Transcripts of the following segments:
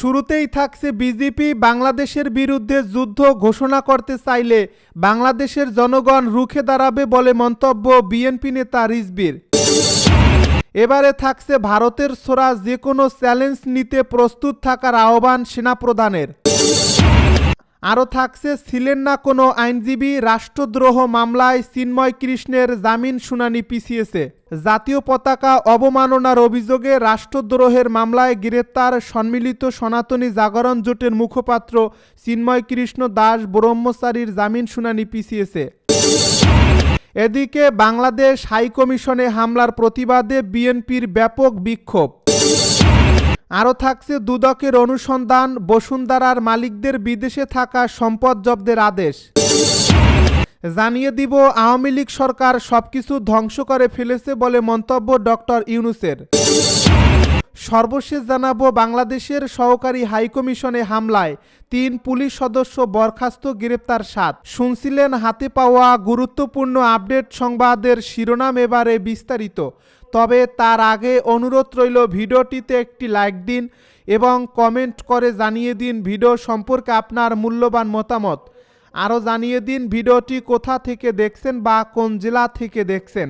শুরুতেই থাকছে বিজেপি বাংলাদেশের বিরুদ্ধে যুদ্ধ ঘোষণা করতে চাইলে বাংলাদেশের জনগণ রুখে দাঁড়াবে বলে মন্তব্য বিএনপি নেতা রিজবির। এবারে থাকছে ভারতের ছোড়া যে কোনো চ্যালেঞ্জ নিতে প্রস্তুত থাকার আহ্বান সেনাপ্রধানের। আরও থাকছে, ছিলেন না কোনো আইনজীবী, রাষ্ট্রদ্রোহ মামলায় চিন্ময় কৃষ্ণের জামিন শুনানি পিছিয়েছে। জাতীয় পতাকা অবমাননার অভিযোগে রাষ্ট্রদ্রোহের মামলায় গ্রেপ্তার সম্মিলিত সনাতনী জাগরণ জোটের মুখপাত্র চিন্ময় কৃষ্ণ দাস ব্রহ্মচারীর জামিন শুনানি পিছিয়েছে। এদিকে বাংলাদেশ হাইকমিশনে হামলার প্রতিবাদে বিএনপির ব্যাপক বিক্ষোভ। আরও থাকছে দুদকের অনুসন্ধান, বসুন্ধরার মালিকদের বিদেশে থাকা সম্পদ জব্দের আদেশ। জানিয়ে দিব, আওয়ামী লীগ সরকার সবকিছু ধ্বংস করে ফেলেছে বলে মন্তব্য ডক্টর ইউনুসের। সর্বশেষ জানাব বাংলাদেশের সহকারী হাইকমিশনে হামলায় তিন পুলিশ সদস্য বরখাস্ত গ্রেপ্তার সাত। শুনছিলেন হাতে পাওয়া গুরুত্বপূর্ণ আপডেট সংবাদের শিরোনাম এবারে বিস্তারিত। তবে তার আগে অনুরোধ রইল ভিডিওটিতে একটি লাইক দিন এবং কমেন্ট করে জানিয়ে দিন ভিডিও সম্পর্কে আপনার মূল্যবান মতামত। আরও জানিয়ে দিন ভিডিওটি কোথা থেকে দেখছেন বা কোন জেলা থেকে দেখছেন।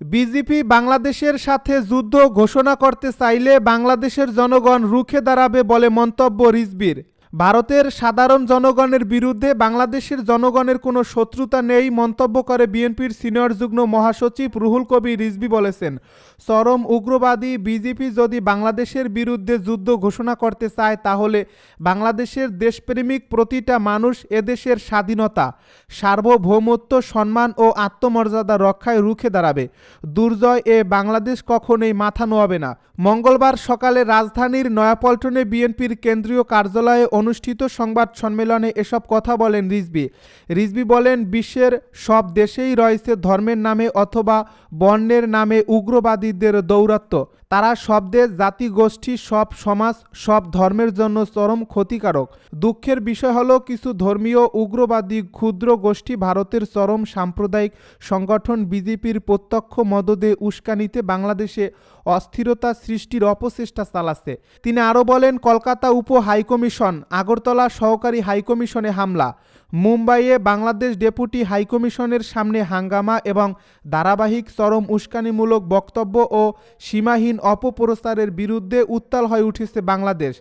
বিজেপি বাংলাদেশের সাথে যুদ্ধ ঘোষণা করতে চাইলে বাংলাদেশের জনগণ রুখে দাঁড়াবে বলে মন্তব্য রিজবির। ভারতের সাধারণ জনগণের বিরুদ্ধে বাংলাদেশের জনগণের কোনো শত্রুতা নেই মন্তব্য করে বিএনপির সিনিয়র যুগ্ম মহাসচিব রুহুল কবি রিজবি বলেছেন, চরম উগ্রবাদী বিজেপি যদি বাংলাদেশের বিরুদ্ধে যুদ্ধ ঘোষণা করতে চায় তাহলে বাংলাদেশের দেশপ্রেমিক প্রতিটা মানুষ এদেশের স্বাধীনতা, সার্বভৌমত্ব, সম্মান ও আত্মমর্যাদা রক্ষায় রুখে দাঁড়াবে। দুর্জয় এ বাংলাদেশ কখনোই মাথা নোয়াবে না। মঙ্গলবার সকালে রাজধানীর নয়াপল্টনে বিএনপির কেন্দ্রীয় কার্যালয়ে অনুষ্ঠিত সংবাদ সম্মেলনে এসব কথা বলেন রিজবি। রিজবি বলেন, বিশ্বের সব দেশেই রয়েছে ধর্মের নামে অথবা বর্ণের নামে উগ্রবাদীদের দৌরাত্ম্য তারা সব দেশ, জাতি, গোষ্ঠী, সব সমাজ, সব ধর্মের জন্য চরম ক্ষতিকারক। দুঃখের বিষয় হলো, কিছু ধর্মীয় উগ্রবাদী ক্ষুদ্র গোষ্ঠী ভারতের চরম সাম্প্রদায়িক সংগঠন বিজেপির প্রত্যক্ষ মদদে উস্কানিতে বাংলাদেশে অস্থিরতা সৃষ্টির অপচেষ্টা চালাচ্ছে। তিনি আরও বলেন কলকাতা উপ হাইকমিশন আগরতলা সহকারী হাইকমিশনে হামলা। মুম্বাইয়ে বাংলাদেশ ডেপুটি হাইকমিশনের সামনে হাঙ্গামা এবং ধারাবাহিক চরম উস্কানিমূলক বক্তব্য ও সীমাহীন অপপ্রচারের বিরুদ্ধে উত্তাল হয়ে উঠেছে বাংলাদেশ।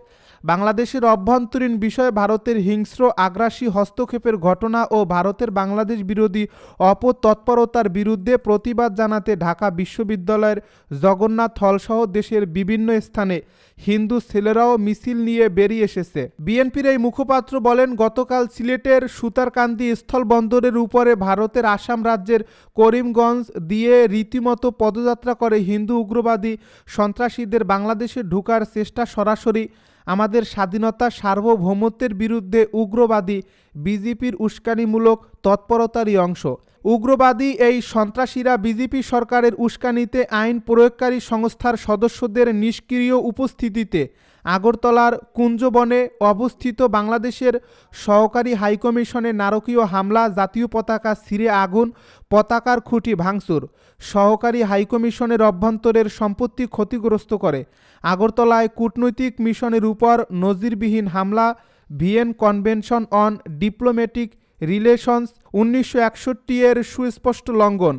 বাংলাদেশের অভ্যন্তরীণ বিষয়ে ভারতের হিংস্র, আগ্রাসী হস্তক্ষেপের ঘটনা ও ভারতের বাংলাদেশ বিরোধী অপতৎপরতার বিরুদ্ধে প্রতিবাদ জানাতে ঢাকা বিশ্ববিদ্যালয়ের জগন্নাথ হলসহ দেশের বিভিন্ন স্থানে হিন্দু ছেলেরাও মিছিল নিয়ে বেরিয়ে এসেছে। বিএনপির এই মুখপাত্র বলেন, গতকাল সিলেটের সুতারকান্দি স্থলবন্দরের উপরে ভারতের আসাম রাজ্যের করিমগঞ্জ দিয়ে রীতিমতো পদযাত্রা করে হিন্দু, উগ্রবাদী সন্ত্রাসীদের বাংলাদেশে ঢুকার চেষ্টা সরাসরি আমাদের স্বাধীনতা সার্বভৌমত্বের বিরুদ্ধে উগ্রবাদী বিজেপির উস্কানিমূলক তৎপরতারই অংশ। উগ্রবাদী এই সন্ত্রাসীরা বিজেপি সরকারের উস্কানিতে আইন প্রয়োগকারী সংস্থার সদস্যদের নিষ্ক্রিয় উপস্থিতিতে আগরতলার কুঞ্জবনে অবস্থিত বাংলাদেশের সহকারী হাইকমিশনে নারকীয় হামলা, জাতীয় পতাকা ছিঁড়ে আগুন, পতাকার খুঁটি ভাঙচুর, সহকারী হাইকমিশনের অভ্যন্তরের সম্পত্তি ক্ষতিগ্রস্ত করে। আগরতলায় কূটনৈতিক মিশনের উপর নজিরবিহীন হামলা, Vienna convention on diplomatic relations, উনিশশো একষট্টি এর সুস্পষ্ট লঙ্ঘন।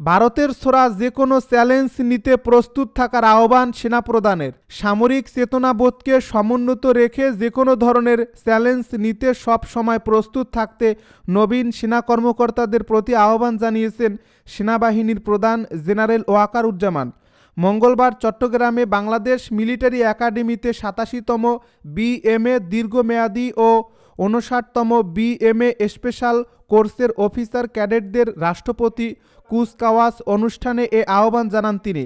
ভারতের ছোড়া যে কোনো চ্যালেঞ্জ নিতে প্রস্তুত থাকার আহ্বান সেনাপ্রধানের। সামরিক চেতনাবোধকে সমুন্নত রেখে যে কোনো ধরনের চ্যালেঞ্জ নিতে সব সময় প্রস্তুত থাকতে নবীন সেনা কর্মকর্তাদের প্রতি আহ্বান জানিয়েছেন সেনাবাহিনীর প্রধান জেনারেল ওয়াকার উজ্জামান মঙ্গলবার চট্টগ্রামে বাংলাদেশ মিলিটারি একাডেমিতে সাতাশিতম বিএমএ দীর্ঘমেয়াদী ও উনষাটতম বিএমএ স্পেশাল কোর্সের অফিসার ক্যাডেটদের রাষ্ট্রপতি কুচকাওয়াজ অনুষ্ঠানে এ আহ্বান জানান তিনি।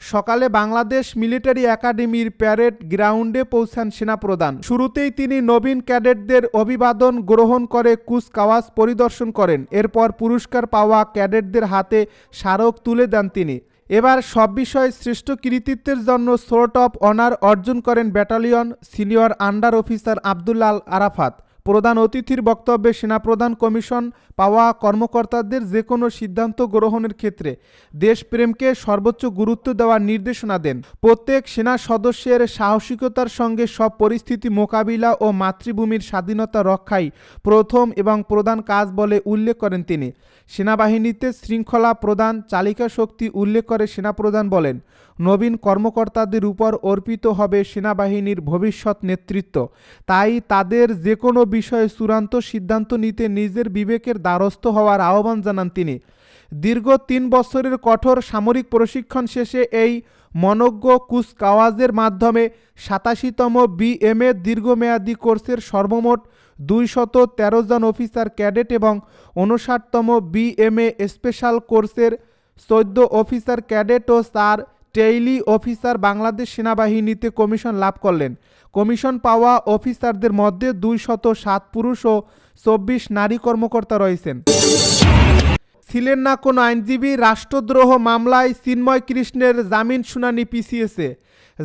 সকালে বাংলাদেশ মিলিটারি একাডেমির প্যারেড গ্রাউন্ডে পৌঁছান সেনাপ্রধান। শুরুতেই তিনি নবীন ক্যাডেটদের অভিবাদন গ্রহণ করে কুচকাওয়াজ পরিদর্শন করেন। এরপর পুরস্কার পাওয়া ক্যাডেটদের হাতে স্মারক তুলে দেন তিনি। এবার সব বিষয়ে শ্রেষ্ঠ কৃতিত্বের জন্য সোর্ট অফ অনার অর্জন করেন battalion senior under officer Abdullah Arafat. প্রধান অতিথির বক্তব্যে সেনাপ্রধান কমিশন পাওয়া কর্মকর্তাদের যে কোনো সিদ্ধান্ত গ্রহণের ক্ষেত্রে দেশপ্রেমকে সর্বোচ্চ গুরুত্ব দেওয়ার নির্দেশনা দেন। প্রত্যেক সেনা সদস্যের সাহসিকতার সঙ্গে সব পরিস্থিতি মোকাবিলা ও মাতৃভূমির স্বাধীনতা রক্ষাই প্রথম এবং প্রধান কাজ বলে উল্লেখ করেন তিনি। সেনাবাহিনীতে শৃঙ্খলা প্রদান চালিকা শক্তি উল্লেখ করে সেনাপ্রধান বলেন, নবীন কর্মকর্তাদের উপর অর্পিত হবে সেনাবাহিনীর ভবিষ্যৎ নেতৃত্ব। তাই তাদের যে কোনো বিষয়ে চূড়ান্ত সিদ্ধান্ত নিতে নিজের বিবেকের দ্বারস্থ হওয়ার আহ্বান জানান তিনি। দীর্ঘ তিন বছরের কঠোর সামরিক প্রশিক্ষণ শেষে এই মনজ্ঞ কুচকাওয়াজের মাধ্যমে সাতাশিতম বিএমএ দীর্ঘমেয়াদী কোর্সের সর্বমোট দুইশত তেরো জন অফিসার, ক্যাডেট এবং উনষাটতম বিএমএ স্পেশাল কোর্সের চোদ্দ অফিসার, ক্যাডেট ও চার টেইলি অফিসার বাংলাদেশ সেনাবাহিনীতে কমিশন লাভ করলেন। কমিশন পাওয়া অফিসারদের মধ্যে দুই শত সাত পুরুষ ও চব্বিশ নারী কর্মকর্তা রয়েছেন। ছিলেন না কোনো আইনজীবী, রাষ্ট্রদ্রোহ মামলায় চিন্ময় কৃষ্ণের জামিন শুনানি পিছিয়েছে।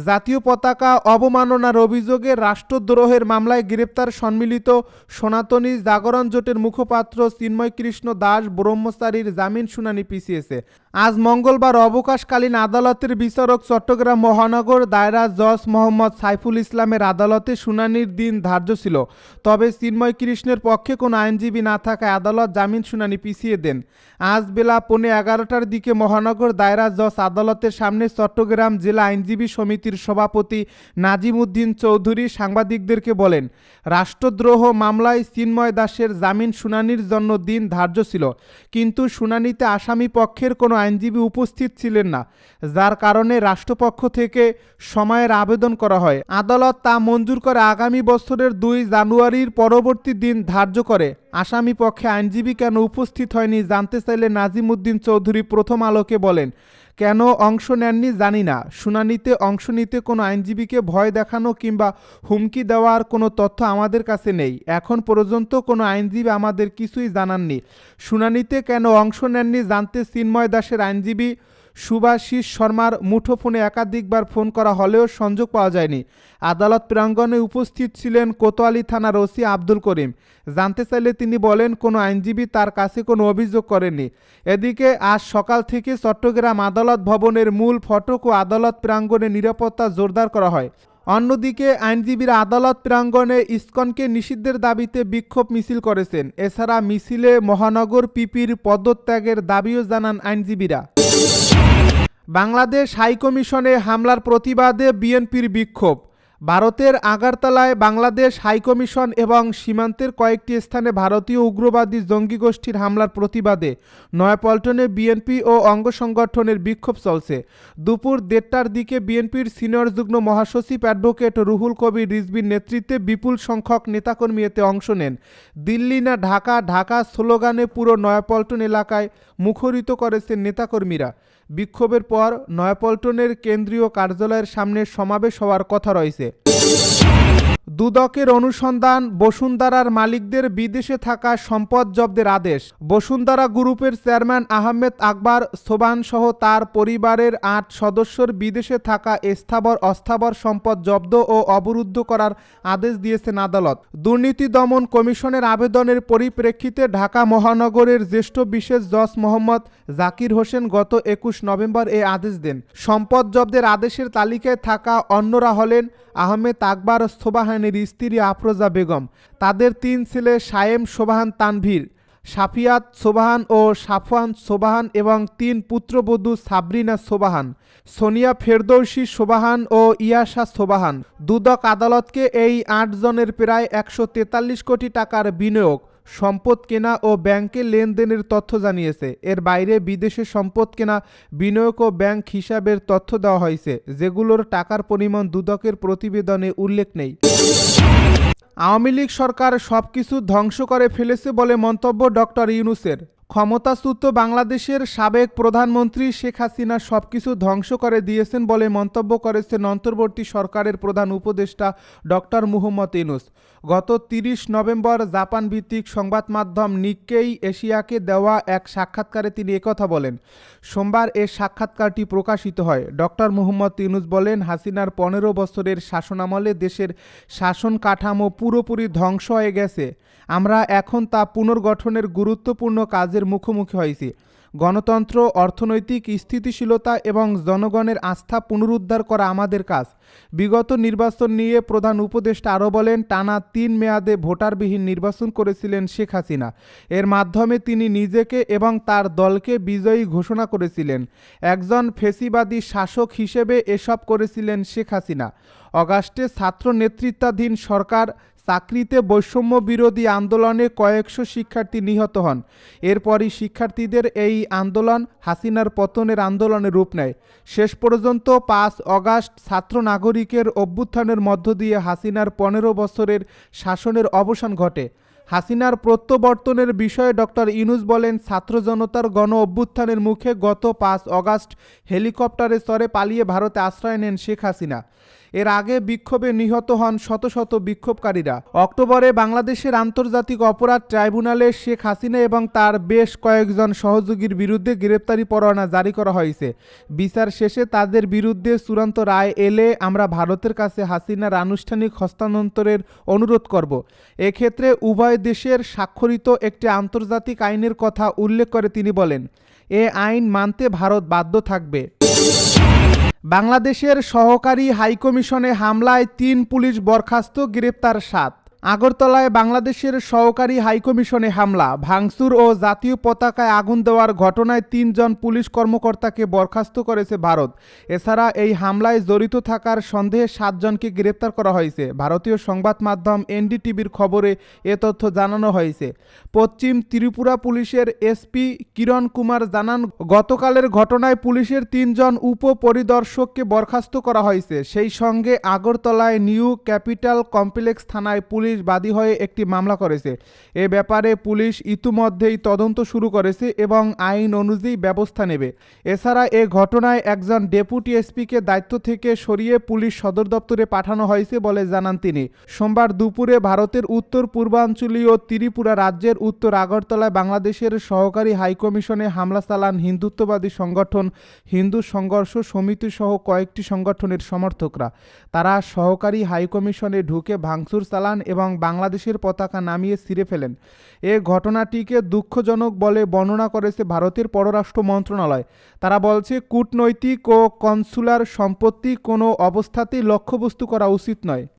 জাতীয় পতাকা অবমাননার অভিযোগে রাষ্ট্রদ্রোহের মামলায় গ্রেপ্তার সম্মিলিত সনাতনী জাগরণ জোটের মুখপাত্র চিন্ময় কৃষ্ণ দাস ব্রহ্মচারীর জামিন শুনানি পিছিয়েছে। আজ মঙ্গলবার অবকাশকালীন আদালতের বিচারক চট্টগ্রাম মহানগর দায়রা জজ মোহাম্মদ সাইফুল ইসলামের আদালতে শুনানির দিন ধার্য ছিল। তবে চিন্ময় কৃষ্ণের পক্ষে কোনো আইনজীবী না থাকায় আদালত জামিন শুনানি পিছিয়ে দেন। আজ বেলা পৌনে এগারোটার দিকে মহানগর দায়রা জজ আদালতের সামনে চট্টগ্রাম জেলা আইনজীবী সমিতির সভাপতি নাজিম উদ্দিন চৌধুরী সাংবাদিকদেরকে বলেন, রাষ্ট্রদ্রোহ মামলায় চিন্ময় দাসের জামিন শুনানির জন্য দিন ধার্য ছিল, কিন্তু শুনানিতে আসামি পক্ষের কোনো আইনজীবী উপস্থিত ছিলেন না, যার কারণে রাষ্ট্রপক্ষ থেকে সময়ের আবেদন করা হয়। আদালত তা মঞ্জুর করে আগামী বছরের দুই জানুয়ারির পরবর্তী দিন ধার্য করে। আসামি পক্ষে আইনজীবী কেন উপস্থিত হয়নি জানতে চাইলে নাজিমুদ্দিন চৌধুরী প্রথম আলোকে বলেন কেন অংশ নেননি জানি না। শুনানিতে অংশ নিতে কোনো আইনজীবীকে ভয় দেখানো কিংবা হুমকি দেওয়ার কোনো তথ্য আমাদের কাছে নেই। এখন পর্যন্ত কোনো আইনজীবী আমাদের কিছুই জানাননি। শুনানিতে কেন অংশ নেননি জানতে চিন্ময় দাসের আইনজীবী সুভাষিস শর্মার মুঠোফোনে একাধিকবার ফোন করা হলেও সংযোগ পাওয়া যায়নি। আদালত প্রাঙ্গণে উপস্থিত ছিলেন কোতোয়ালি থানার ওসি আব্দুল করিম। জানতে চাইলে তিনি বলেন, কোনো আইনজীবী তার কাছে কোনো অভিযোগ করেনি এদিকে আজ সকাল থেকে চট্টগ্রাম আদালত ভবনের মূল ফটক ও আদালত প্রাঙ্গণে নিরাপত্তা জোরদার করা হয়। অন্যদিকে আইনজীবীরা আদালত প্রাঙ্গণে ইস্কনকে নিষিদ্ধের দাবিতে বিক্ষোভ মিছিল করেছেন। এছাড়া মিছিলে মহানগর পিপির পদত্যাগের দাবিও জানান আইনজীবীরা। বাংলাদেশ হাইকমিশনে হামলার প্রতিবাদে বিএনপির বিক্ষোভ। ভারতের আগারতলায় বাংলাদেশ হাইকমিশন এবং সীমান্তের কয়েকটি স্থানে ভারতীয় উগ্রবাদী জঙ্গি গোষ্ঠীর হামলার প্রতিবাদে নয়াপল্টনে বিএনপি ও অঙ্গ সংগঠনের বিক্ষোভ চলছে। দুপুর দেড়টার দিকে বিএনপির সিনিয়র যুগ্ম মহাসচিব অ্যাডভোকেট রুহুল কবির রিজবির নেতৃত্বে বিপুল সংখ্যক নেতাকর্মী এতে অংশ নেন। দিল্লি না ঢাকা ঢাকা স্লোগানে পুরো নয়াপল্টন এলাকায় মুখরিত করেছেন নেতাকর্মীরা। বিক্ষোভের পর নয়াপল্টনের কেন্দ্রীয় কার্যালয়ের সামনে সমাবেশ হওয়ার কথা রয়েছে। দুদকের অনুসন্ধান বসুন্ধরার মালিকদের বিদেশে থাকা সম্পদ জব্দের আদেশ। বসুন্ধরা গ্রুপের চেয়ারম্যান আহমেদ আকবর সোবান সহ তার পরিবারের আট সদস্যর বিদেশে থাকা স্থাবর অস্থাবর সম্পদ জব্দ ও অবরুদ্ধ করার আদেশ দিয়েছেন আদালত। দুর্নীতি দমন কমিশনের আবেদনের পরিপ্রেক্ষিতে ঢাকা মহানগরের জ্যেষ্ঠ বিশেষ জজ মোহাম্মদ জাকির হোসেন গত একুশ নভেম্বর এ আদেশ দেন। সম্পদ জব্দের আদেশের তালিকায় থাকা অন্যরা হলেন আহমেদ আকবর সোবাহানের স্ত্রী আফরোজা বেগম, তাদের তিন ছেলে সায়েম সোবাহান তানভীর সাফিয়াত সোবাহান ও সাফওয়ান সোবাহান এবং তিন পুত্রবধূ সাবরিনা সোবাহান, সোনিয়া ফেরদৌসি সোবাহান ও ইয়াশা সোবাহান। দুদক আদালতকে এই আটজনের প্রায় একশো তেতাল্লিশ কোটি টাকার বিনিয়োগ সম্পদ কেনা ও ব্যাংকে লেনদেনের তথ্য জানিয়েছে। এর বাইরে বিদেশে সম্পদ কেনা, বিনিয়োগ ও ব্যাংক হিসাবের তথ্য দেওয়া হয়েছে, যেগুলোর টাকার পরিমাণ দুদকের প্রতিবেদনে উল্লেখ নেই। আওয়ামী লীগ সরকার সবকিছু ধ্বংস করে ফেলেছে বলে মন্তব্য ডক্টর ইউনুসের। ক্ষমতাচ্যুত বাংলাদেশের সাবেক প্রধানমন্ত্রী শেখ হাসিনা সবকিছু ধ্বংস করে দিয়েছেন বলে মন্তব্য করেছেন অন্তর্বর্তী সরকারের প্রধান উপদেষ্টা ডক্টর মুহম্মদ ইনুস গত তিরিশ নভেম্বর জাপান ভিত্তিক সংবাদ মাধ্যম নিক্কেই এশিয়াকে দেওয়া এক সাক্ষাৎকারে তিনি একথা বলেন। সোমবার এ সাক্ষাৎকারটি প্রকাশিত হয়। ডক্টর মুহম্মদ ইনুস বলেন, হাসিনার পনেরো বছরের শাসনামলে দেশের শাসন কাঠামো পুরোপুরি ধ্বংস হয়ে গেছে। আমরা এখন তা পুনর্গঠনের গুরুত্বপূর্ণ কাজের মুখোমুখি হয়েছি। গণতন্ত্র, অর্থনৈতিক স্থিতিশীলতা এবং জনগণের আস্থা পুনরুদ্ধার করা আমাদের কাজ। বিগত নির্বাচন নিয়ে প্রধান উপদেষ্টা আরও বলেন, টানা তিন মেয়াদে ভোটারবিহীন নির্বাচন করেছিলেন শেখ হাসিনা। এর মাধ্যমে তিনি নিজেকে এবং তার দলকে বিজয়ী ঘোষণা করেছিলেন। একজন ফেসিবাদী শাসক হিসেবে এসব করেছিলেন শেখ হাসিনা। অগাস্টে ছাত্র নেতৃত্বাধীন সরকার চাকরিতে বৈষম্য বিরোধী আন্দোলনে কয়েকশো শিক্ষার্থী নিহত হন। এরপরই শিক্ষার্থীদের এই আন্দোলন হাসিনার পতনের আন্দোলনে রূপ নেয়। শেষ পর্যন্ত পাঁচ অগাস্ট ছাত্র নাগরিকের অভ্যুত্থানের মধ্য দিয়ে হাসিনার পনেরো বছরের শাসনের অবসান ঘটে। হাসিনার প্রত্যাবর্তনের বিষয়ে ডক্টর ইনুস বলেন, ছাত্র জনতার গণ অভ্যুত্থানের মুখে গত পাঁচ অগাস্ট হেলিকপ্টারে চড়ে পালিয়ে ভারতে আশ্রয় নেন শেখ হাসিনা। এর আগে বিক্ষোভে নিহত হন শত শত বিক্ষোভকারীরা। অক্টোবরে বাংলাদেশের আন্তর্জাতিক অপরাধ ট্রাইব্যুনালে শেখ হাসিনা এবং তার বেশ কয়েকজন সহযোগীর বিরুদ্ধে গ্রেপ্তারি পরোয়ানা জারি করা হয়েছে। বিচার শেষে তাদের বিরুদ্ধে চূড়ান্ত রায় এলে আমরা ভারতের কাছে হাসিনার আনুষ্ঠানিক হস্তান্তরের অনুরোধ করব। এক্ষেত্রে উভয় দেশের স্বাক্ষরিত একটি আন্তর্জাতিক আইনের কথা উল্লেখ করে তিনি বলেন, এ আইন মানতে ভারত বাধ্য থাকবে। বাংলাদেশের সহকারী হাইকমিশনে হামলায় তিন পুলিশ বরখাস্ত গ্রেপ্তার সাত। আগরতলায় বাংলাদেশের সহকারী হাইকমিশনে হামলা, ভাঙচুর ও জাতীয় পতাকায় আগুন দেওয়ার ঘটনায় তিনজন পুলিশ কর্মকর্তাকে বরখাস্ত করেছে ভারত। এছাড়া এই হামলায় জড়িত থাকার সন্দেহে সাতজনকে গ্রেপ্তার করা হয়েছে। ভারতীয় সংবাদ মাধ্যম এনডিটিভির খবরে এ তথ্য জানানো হয়েছে। পশ্চিম ত্রিপুরা পুলিশের এসপি কিরণ কুমার জানান, গতকালের ঘটনায় পুলিশের তিনজন উপপরিদর্শককে বরখাস্ত করা হয়েছে। সেই সঙ্গে আগরতলায় নিউ ক্যাপিটাল কমপ্লেক্স থানায় পুলিশ বাদী হয়ে একটি মামলা করেছে। এ ব্যাপারে পুলিশ ইতিমধ্যেই তদন্ত শুরু করেছে এবং আইন অনুযায়ী ব্যবস্থা নেবে। এছাড়া এ ঘটনায় একজন ডেপুটি এসপিকে দায়িত্ব থেকে সরিয়ে পুলিশ সদর দপ্তরে পাঠানো হয়েছে বলে জানান তিনি। সোমবার দুপুরে ভারতের উত্তর, পূর্বাঞ্চলীয় ত্রিপুরা রাজ্যের উত্তর আগরতলায় বাংলাদেশের সহকারী হাইকমিশনে হামলা চালান হিন্দুত্ববাদী সংগঠন হিন্দু সংঘর্ষ সমিতি সহ কয়েকটি সংগঠনের সমর্থকরা। তারা সহকারী হাইকমিশনে ঢুকে ভাঙচুর চালান এবং বাংলাদেশের পতাকা নামিয়ে ছিঁড়ে ফেলেন। এ ঘটনাটিকে দুঃখজনক বলে বর্ণনা করেছে ভারতের পররাষ্ট্র মন্ত্রণালয়। তারা বলছে, কূটনৈতিক ও কনসুলার সম্পত্তি কোনো অবস্থাতেই লক্ষ্যবস্তু করা উচিত নয়।